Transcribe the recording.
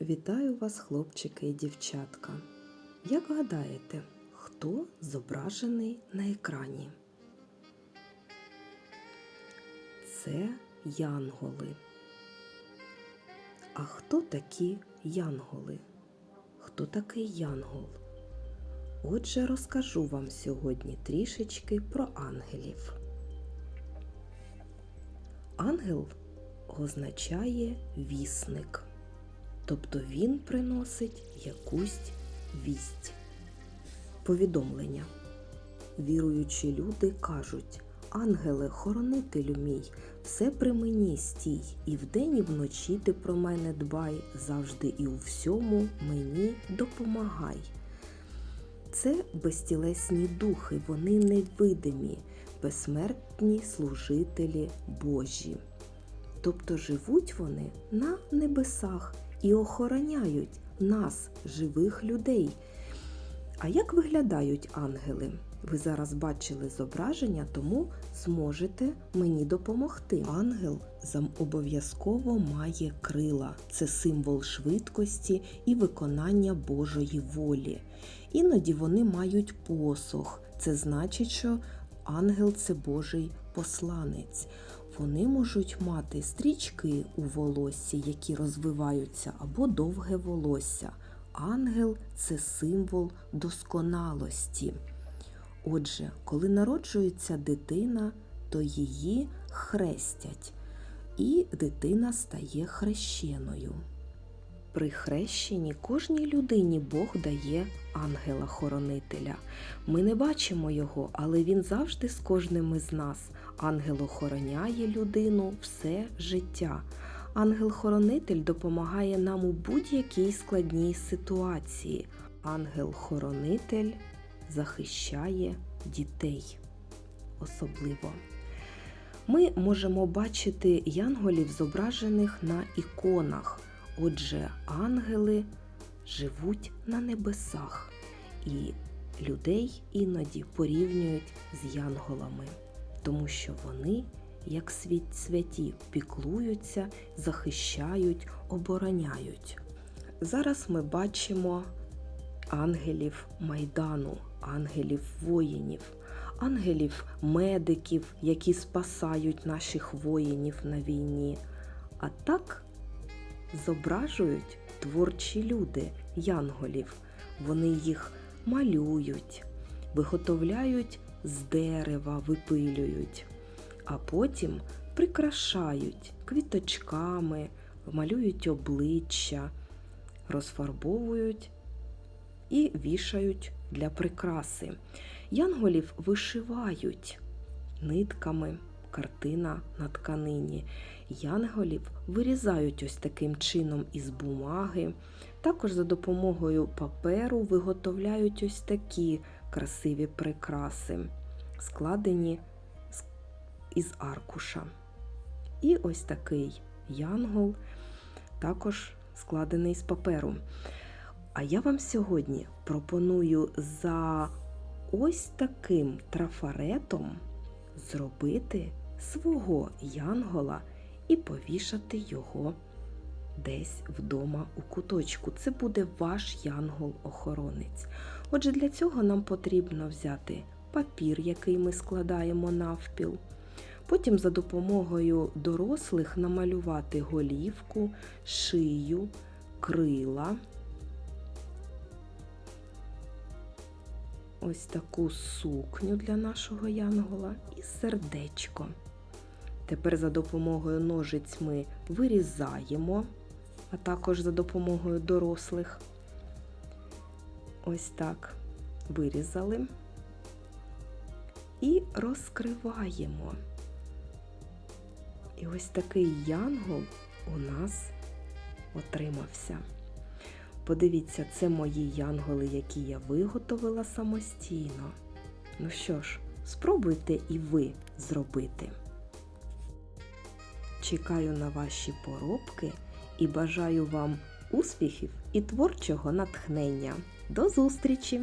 Вітаю вас, хлопчики і дівчатка. Як гадаєте, хто зображений на екрані? Це янголи. А хто такі янголи? Хто такий янгол? Отже, розкажу вам сьогодні трішечки про ангелів. Ангел означає вісник, тобто він приносить якусь вість. Повідомлення. Віруючі люди кажуть: Ангеле, хоронителю мій, все при мені стій, і вдень, і вночі ти про мене дбай, завжди і у всьому мені допомагай. Це безтілесні духи, вони невидимі, безсмертні служителі Божі. Тобто живуть вони на небесах і охороняють нас, живих людей. А як виглядають ангели? Ви зараз бачили зображення, тому зможете мені допомогти. Ангел обов'язково має крила. Це символ швидкості і виконання Божої волі. Іноді вони мають посох. Це значить, що ангел це Божий посланець. Вони можуть мати стрічки у волоссі, які розвиваються, або довге волосся. Ангел це символ досконалості. Отже, коли народжується дитина, то її хрестять, і дитина стає хрещеною. При хрещенні кожній людині Бог дає ангела-хоронителя. Ми не бачимо його, але він завжди з кожним із нас. Ангел охороняє людину все життя. Ангел-хоронитель допомагає нам у будь-якій складній ситуації. Ангел-хоронитель захищає дітей особливо. Ми можемо бачити янголів, зображених на іконах. Отже, ангели живуть на небесах, і людей іноді порівнюють з янголами, тому що вони, як світ святі, піклуються, захищають, обороняють. Зараз ми бачимо ангелів майдану, ангелів воїнів, ангелів медиків, які спасають наших воїнів на війні. А так зображують творчі люди янголів. Вони їх малюють, виготовляють з дерева, випилюють, а потім прикрашають квіточками, малюють обличчя, розфарбовують і вішають для прикраси. Янголів вишивають нитками, картина на тканині. Янголів вирізають ось таким чином із бумаги. Також за допомогою паперу виготовляють ось такі красиві прикраси, складені із аркуша. І ось такий янгол також складений з паперу. А я вам сьогодні пропоную за ось таким трафаретом зробити свого янгола і повішати його десь вдома у куточку. Це буде ваш янгол-охоронець. Отже, для цього нам потрібно взяти папір, який ми складаємо навпіл. Потім за допомогою дорослих намалювати голівку, шию, крила. Ось таку сукню для нашого янгола і сердечко. Тепер за допомогою ножиць ми вирізаємо, а також за допомогою дорослих. Ось так вирізали і розкриваємо. І ось такий янгол у нас отримався. Подивіться, це мої янголи, які я виготовила самостійно. Ну що ж, спробуйте і ви зробити. Чекаю на ваші поробки і бажаю вам успіхів і творчого натхнення. До зустрічі!